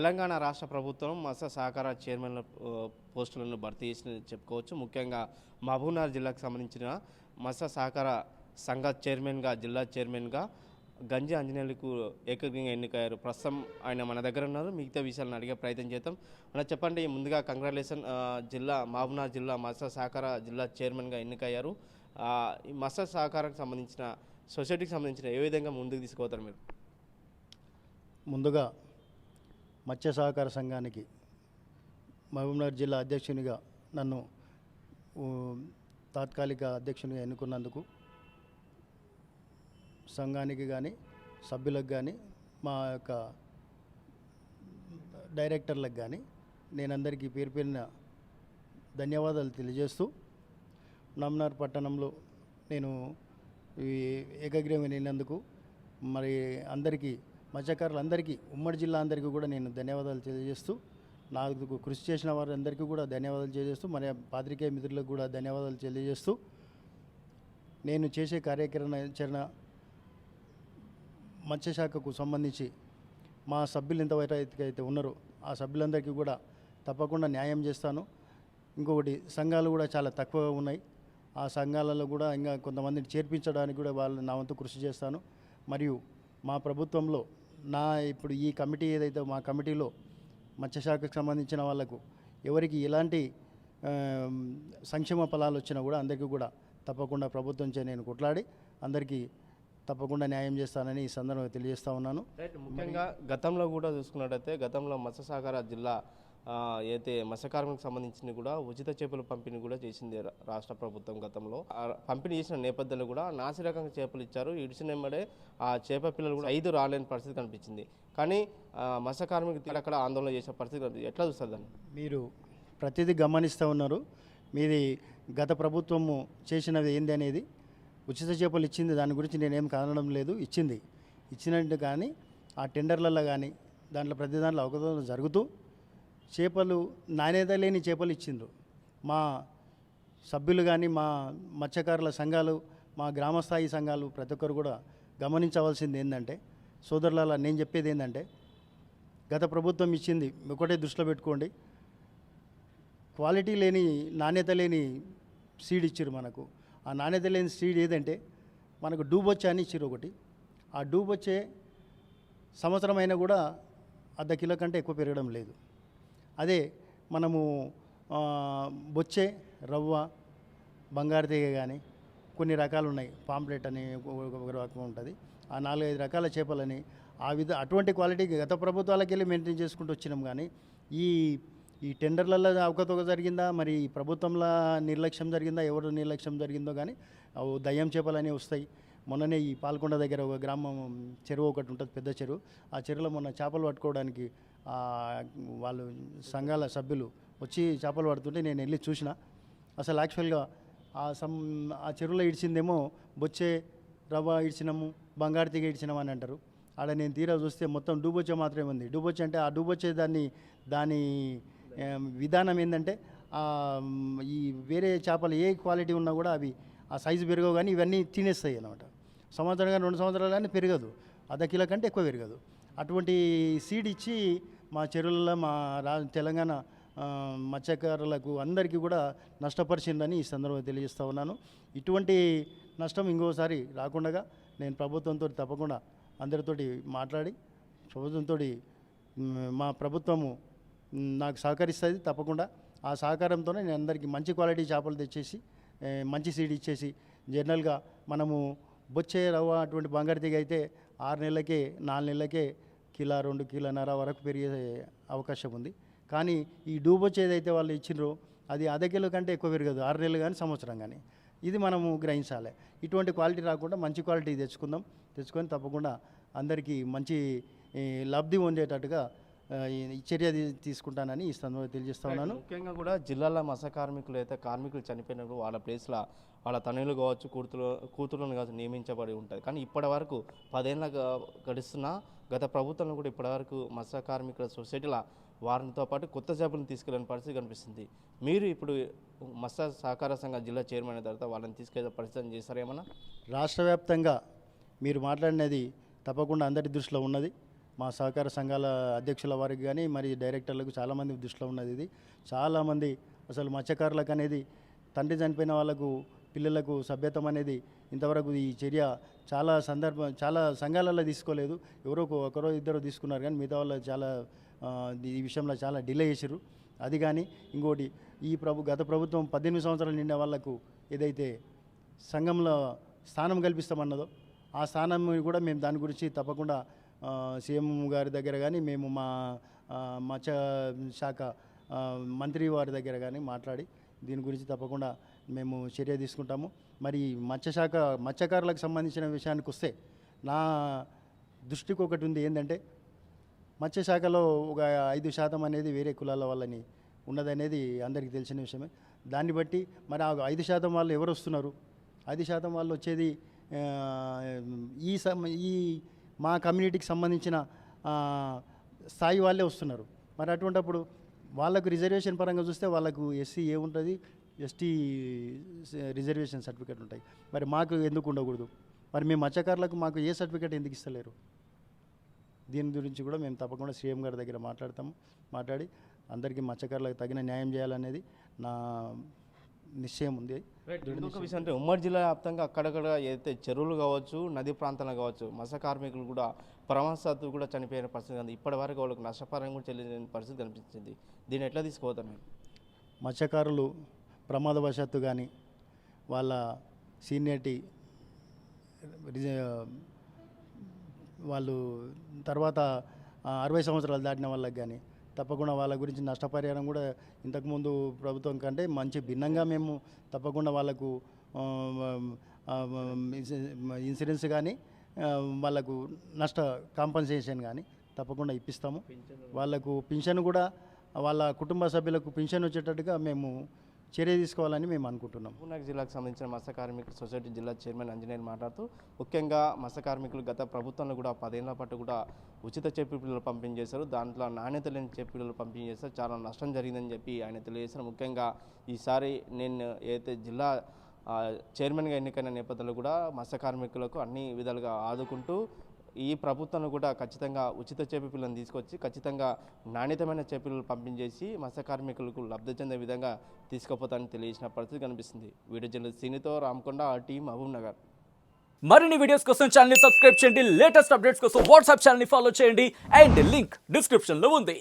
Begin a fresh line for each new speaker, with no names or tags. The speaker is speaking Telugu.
తెలంగాణ రాష్ట్ర ప్రభుత్వం మత్స్య సహకార చైర్మన్ల పోస్టులను భర్తీ చేసిన చెప్పుకోవచ్చు. ముఖ్యంగా మహబూబ్నగర్ జిల్లాకు సంబంధించిన మత్స్య సహకార సంఘ చైర్మన్గా జిల్లా చైర్మన్గా గంజి ఆంజనేయులకు ఏకగ్రీవంగా ఎన్నికయ్యారు. ప్రస్తుతం ఆయన మన దగ్గర ఉన్నారు. మిగతా విషయాలను అడిగే ప్రయత్నం చేద్దాం. అలా చెప్పండి ముందుగా కంగ్రాచులేషన్ జిల్లా మహబూబ్నగర్ జిల్లా మత్స్య సహకార జిల్లా చైర్మన్గా ఎన్నికయ్యారు. ఈ మత్స్య సహకారానికి సంబంధించిన సొసైటీకి సంబంధించిన ఏ విధంగా ముందుకు తీసుకుపోతారు మీరు?
ముందుగా మత్స్య సహకార సంఘానికి మహబూబ్నగర్ జిల్లా అధ్యక్షునిగా నన్ను తాత్కాలిక అధ్యక్షునిగా ఎన్నుకున్నందుకు సంఘానికి కానీ సభ్యులకు కానీ మా యొక్క డైరెక్టర్లకు కానీ నేను అందరికీ పేరు పేరిన ధన్యవాదాలు తెలియజేస్తూ నమ్నార్ పట్టణంలో నేను ఈ ఏకగ్రీవం వెళ్ళినందుకు మరి అందరికీ మత్స్యకారులందరికీ ఉమ్మడి జిల్లా అందరికీ కూడా నేను ధన్యవాదాలు తెలియజేస్తూ నాకు కృషి చేసిన వారందరికీ కూడా ధన్యవాదాలు తెలియజేస్తూ మరి పాత్రికేయ మిత్రులకు కూడా ధన్యవాదాలు తెలియజేస్తూ నేను చేసే కార్యాచరణ మత్స్యశాఖకు సంబంధించి మా సభ్యులు ఎంతవరకు అయితే ఉన్నారో ఆ సభ్యులందరికీ కూడా తప్పకుండా న్యాయం చేస్తాను. ఇంకొకటి సంఘాలు కూడా చాలా తక్కువగా ఉన్నాయి. ఆ సంఘాలలో కూడా ఇంకా కొంతమందిని చేర్పించడానికి కూడా వాళ్ళు నా వంతు కృషి చేస్తాను. మరియు మా ప్రభుత్వంలో నా ఇప్పుడు ఈ కమిటీ ఏదైతే మా కమిటీలో మత్స్యశాఖకు సంబంధించిన వాళ్ళకు ఎవరికి ఎలాంటి సంక్షేమ ఫలాలు వచ్చినా కూడా అందరికీ కూడా తప్పకుండా ప్రభుత్వంచే నేను కొట్లాడి అందరికీ తప్పకుండా న్యాయం చేస్తానని ఈ సందర్భంగా తెలియజేస్తా ఉన్నాను.
ముఖ్యంగా గతంలో కూడా చూసుకున్నట్టయితే గతంలో మత్స్య జిల్లా అయితే మత్స్యకార్మికులకు సంబంధించిన కూడా ఉచిత చేపల పంపిణీ కూడా చేసింది రాష్ట్ర ప్రభుత్వం గతంలో. పంపిణీ చేసిన నేపథ్యంలో కూడా నాసి రకంగా చేపలు ఇచ్చారు. ఇడిచినెమ్మడే ఆ చేప పిల్లలు కూడా ఐదు రాలేని పరిస్థితి కనిపించింది. కానీ ఆ, మత్స్య కార్మికులు అక్కడ ఆందోళన చేసే పరిస్థితి కనిపించింది. ఎట్లా చూస్తారు దాన్ని?
మీరు ప్రతిదీ గమనిస్తూ ఉన్నారు. మీది గత ప్రభుత్వము చేసినది ఏంది అనేది? ఉచిత చేపలు ఇచ్చింది దాని గురించి నేనేం కనడం లేదు. ఇచ్చింది. ఇచ్చినట్టు కానీ ఆ టెండర్లలో కానీ దాంట్లో ప్రతి దాంట్లో అవగతం జరుగుతూ చేపలు నాణ్యత లేని చేపలు ఇచ్చిండ్రు. మా సభ్యులు కానీ మా మత్స్యకారుల సంఘాలు మా గ్రామస్థాయి సంఘాలు ప్రతి ఒక్కరు కూడా గమనించవలసింది ఏంటంటే సోదరుల నేను చెప్పేది ఏంటంటే గత ప్రభుత్వం ఇచ్చింది ఒకటే దృష్టిలో పెట్టుకోండి. క్వాలిటీ లేని నాణ్యత లేని సీడ్ ఇచ్చారు మనకు. ఆ నాణ్యత లేని సీడ్ ఏదంటే మనకు డూబొచ్చే అని ఇచ్చారు ఒకటి. ఆ డూబొచ్చే సంవత్సరం అయినా కూడా అర్ధ కిలో కంటే ఎక్కువ పెరగడం లేదు. అదే మనము బొచ్చే రవ్వ బంగారు తీగ కానీ కొన్ని రకాలు ఉన్నాయి పాంప్లెట్ అని ఒక రకం ఉంటుంది. ఆ నాలుగైదు రకాల చేపలని ఆ విధ అటువంటి క్వాలిటీ గత ప్రభుత్వాలకు వెళ్ళి మెయింటైన్ చేసుకుంటూ వచ్చినాం కానీ ఈ ఈ టెండర్లలో అవకతవక జరిగిందా? మరి ఈ ప్రభుత్వంలో నిర్లక్ష్యం జరిగిందా? ఎవరు నిర్లక్ష్యం జరిగిందో కానీ అవి దయ్యం చేపలనే వస్తాయి. మొన్ననే ఈ పాల్కొండ దగ్గర ఒక గ్రామం చెరువు ఒకటి ఉంటుంది పెద్ద చెరువు. ఆ చెరువులో మొన్న చేపలు పట్టుకోవడానికి వాళ్ళు సంఘాల సభ్యులు వచ్చి చేపలు పడుతుంటే నేను వెళ్ళి చూసిన. అసలు యాక్చువల్గా ఆ సమ్ ఆ చెరువులో ఇడిచిందేమో బొచ్చే రవ్వ ఇడిచినాము బంగారు తీగ ఇడిచినాము అని అంటారు. ఆడ నేను తీరా చూస్తే మొత్తం డూబొచ్చే మాత్రమే ఉంది. డూబొచ్చే అంటే ఆ డూబొచ్చే దాన్ని దాని విధానం ఏంటంటే ఈ వేరే చేపలు ఏ క్వాలిటీ ఉన్నా కూడా అవి ఆ సైజు పెరగవు కానీ ఇవన్నీ తినేస్తాయి అనమాట సంవత్సరం కానీ రెండు సంవత్సరాలు కానీ పెరగదు. అర్ధ కిలో కంటే ఎక్కువ పెరగదు. అటువంటి సీడ్ ఇచ్చి మా చెరువులలో మా రా తెలంగాణ మత్స్యకారులకు అందరికీ కూడా నష్టపరిచిందని ఈ సందర్భంగా తెలియజేస్తూ ఉన్నాను. ఇటువంటి నష్టం ఇంకోసారి రాకుండా నేను ప్రభుత్వంతో తప్పకుండా అందరితోటి మాట్లాడి ప్రభుత్వంతో మా ప్రభుత్వము నాకు సహకరిస్తుంది తప్పకుండా. ఆ సహకారంతోనే నేను అందరికీ మంచి క్వాలిటీ చేపలు తెచ్చేసి మంచి సీడ్ ఇచ్చేసి జనరల్గా మనము బొచ్చే రవ్వ అటువంటి బంగారు దిగ అయితే ఆరు నెలలకే నాలుగు నెలలకే కిలో రెండు కిలోన్నర వరకు పెరిగే అవకాశం ఉంది. కానీ ఈ డూబొచ్చే ఏదైతే వాళ్ళు ఇచ్చినరో అది అర్ధ కిలో కంటే ఎక్కువ పెరగదు. ఆరు నెలలు కానీ సంవత్సరం కానీ ఇది మనము గ్రహించాలి. ఇటువంటి క్వాలిటీ రాకుండా మంచి క్వాలిటీ తెచ్చుకుందాం. తెచ్చుకొని తప్పకుండా అందరికీ మంచి లబ్ధి పొందేటట్టుగా చర్య తీసుకుంటానని ఈ సందర్భంగా తెలియజేస్తా ఉన్నాను.
ముఖ్యంగా కూడా జిల్లాలో మత్స్య కార్మికులు అయితే కార్మికులు చనిపోయినప్పుడు వాళ్ళ ప్లేస్లో వాళ్ళ తనయులు కావచ్చు కూతురు కూతురులను కావచ్చు నియమించబడి ఉంటుంది. కానీ ఇప్పటి వరకు పదేళ్ళ గడుస్తున్నా గత ప్రభుత్వంలో కూడా ఇప్పటివరకు మత్స్య కార్మికుల సొసైటీల వారితో పాటు కొత్త జాబులను తీసుకెళ్ళిన పరిస్థితి కనిపిస్తుంది. మీరు ఇప్పుడు మత్స్య సహకార సంఘ జిల్లా చైర్మన్ అయిన తర్వాత వాళ్ళని తీసుకెళ్ళే పరిస్థితి చేశారేమన్నా
రాష్ట్ర వ్యాప్తంగా మీరు మాట్లాడినది తప్పకుండా అందరి దృష్టిలో ఉన్నది. మా సహకార సంఘాల అధ్యక్షుల వారికి కానీ మరి డైరెక్టర్లకు చాలామంది దృష్టిలో ఉన్నది ఇది. చాలామంది అసలు మత్స్యకారులకు అనేది తండ్రి చనిపోయిన వాళ్ళకు పిల్లలకు సభ్యతం అనేది ఇంతవరకు ఈ చర్య చాలా సందర్భం చాలా సంఘాలలో తీసుకోలేదు. ఎవరో ఒకరో ఇద్దరు తీసుకున్నారు కానీ మిగతా వాళ్ళు చాలా ఈ విషయంలో చాలా డిలే చేశారు అది కానీ ఇంకోటి ఈ ప్రభు గత ప్రభుత్వం పద్దెనిమిది సంవత్సరాలు నిండే వాళ్ళకు ఏదైతే సంఘంలో స్థానం కల్పిస్తామన్నదో ఆ స్థానం కూడా మేము దాని గురించి తప్పకుండా సీఎం గారి దగ్గర కానీ మేము మా మత్స్య శాఖ మంత్రి వారి దగ్గర కానీ మాట్లాడి దీని గురించి తప్పకుండా మేము చర్య తీసుకుంటాము. మరి మత్స్యశాఖ మత్స్యకారులకు సంబంధించిన విషయానికి వస్తే నా దృష్టికి ఒకటి ఉంది ఏంటంటే మత్స్యశాఖలో ఒక ఐదు శాతం అనేది వేరే కులాల వాళ్ళని ఉన్నదనేది అందరికీ తెలిసిన విషయమే. దాన్ని బట్టి మరి ఆ ఐదు శాతం వాళ్ళు ఎవరు వస్తున్నారు? ఐదు శాతం వాళ్ళు వచ్చేది ఈ సమ ఈ మా కమ్యూనిటీకి సంబంధించిన స్థాయి వాళ్ళే వస్తున్నారు. మరి అటువంటప్పుడు వాళ్ళకు రిజర్వేషన్ పరంగా చూస్తే వాళ్ళకు ఎస్సీ ఏముంటుంది ఎస్టీ రిజర్వేషన్ సర్టిఫికేట్ ఉంటాయి. మరి మాకు ఎందుకు ఉండకూడదు? మరి మేము మత్స్యకారులకు మాకు ఏ సర్టిఫికేట్ ఎందుకు ఇస్తలేరు? దీని గురించి కూడా మేము తప్పకుండా సీఎం గారి దగ్గర మాట్లాడతాము మాట్లాడి అందరికీ మత్స్యకారులకు తగిన న్యాయం చేయాలనేది నా నిశ్చయం ఉంది.
ఇంకొక విషయం అంటే ఉమ్మడి జిల్లా వ్యాప్తంగా అక్కడక్కడ ఏదైతే చెరువులు కావచ్చు నది ప్రాంతాలు కావచ్చు మత్స్య కార్మికులు కూడా ప్రమాదశాత్తు కూడా చనిపోయిన పరిస్థితి ఉంది. ఇప్పటి వరకు వాళ్ళకి నష్టపరం కూడా చెల్లించిన పరిస్థితి కనిపించింది. దీన్ని ఎట్లా తీసుకోవద్దాం
మత్స్యకారులు ప్రమాదవశాత్తు కానీ వాళ్ళ సీనియర్టీ వాళ్ళు తర్వాత అరవై సంవత్సరాలు దాటిన వాళ్ళకి కానీ తప్పకుండా వాళ్ళ గురించి నష్టపరిహారం కూడా ఇంతకుముందు ప్రభుత్వం కంటే మంచి భిన్నంగా మేము తప్పకుండా వాళ్ళకు ఇన్సూరెన్స్ కానీ వాళ్ళకు నష్ట కాంపన్సేషన్ కానీ తప్పకుండా ఇప్పిస్తాము. వాళ్ళకు పింఛన్ కూడా వాళ్ళ కుటుంబ సభ్యులకు పింఛన్ వచ్చేటట్టుగా మేము చర్య తీసుకోవాలని మేము అనుకుంటున్నాం.
మహబూబ్నగర్ జిల్లాకు సంబంధించిన మత్స్య కార్మిక సొసైటీ జిల్లా చైర్మన్ అంజనేయులు మాట్లాడుతూ ముఖ్యంగా మత్స్య కార్మికులు గత ప్రభుత్వంలో కూడా పదేళ్ళ పాటు కూడా ఉచిత చెప్పి పిల్లలు పంపిణీ చేశారు. దాంట్లో నాణ్యత లేని చెప్పి పిల్లలు పంపిణీ చేస్తారు చాలా నష్టం జరిగిందని చెప్పి ఆయన తెలియజేశారు. ముఖ్యంగా ఈసారి నేను ఏదైతే జిల్లా చైర్మన్గా ఎన్నికైన నేపథ్యంలో కూడా మత్స్య కార్మికులకు అన్ని విధాలుగా ఆదుకుంటూ ఈ ప్రభుత్వం కూడా ఖచ్చితంగా ఉచిత చేప పిల్లలను తీసుకొచ్చి ఖచ్చితంగా నాణ్యతమైన చేపలు పంపించేసి మత్స్య కార్మికులకు లబ్ధి చెందే విధంగా తీసుకుపోతానని తెలియజేసిన పరిస్థితి కనిపిస్తుంది. వీడియో జర్నలిస్ట్ సీనితో రామకొండ ఆ టీం మహబూబ్ నగర్.
మరిన్ని వీడియోస్ కోసం ఛానల్ సబ్స్క్రైబ్ చేయండి. లేటెస్ట్ అప్డేట్స్ కోసం వాట్సాప్ ఛానల్ ఫాలో చేయండి. అండ్ లింక్ డిస్క్రిప్షన్లో ఉంది.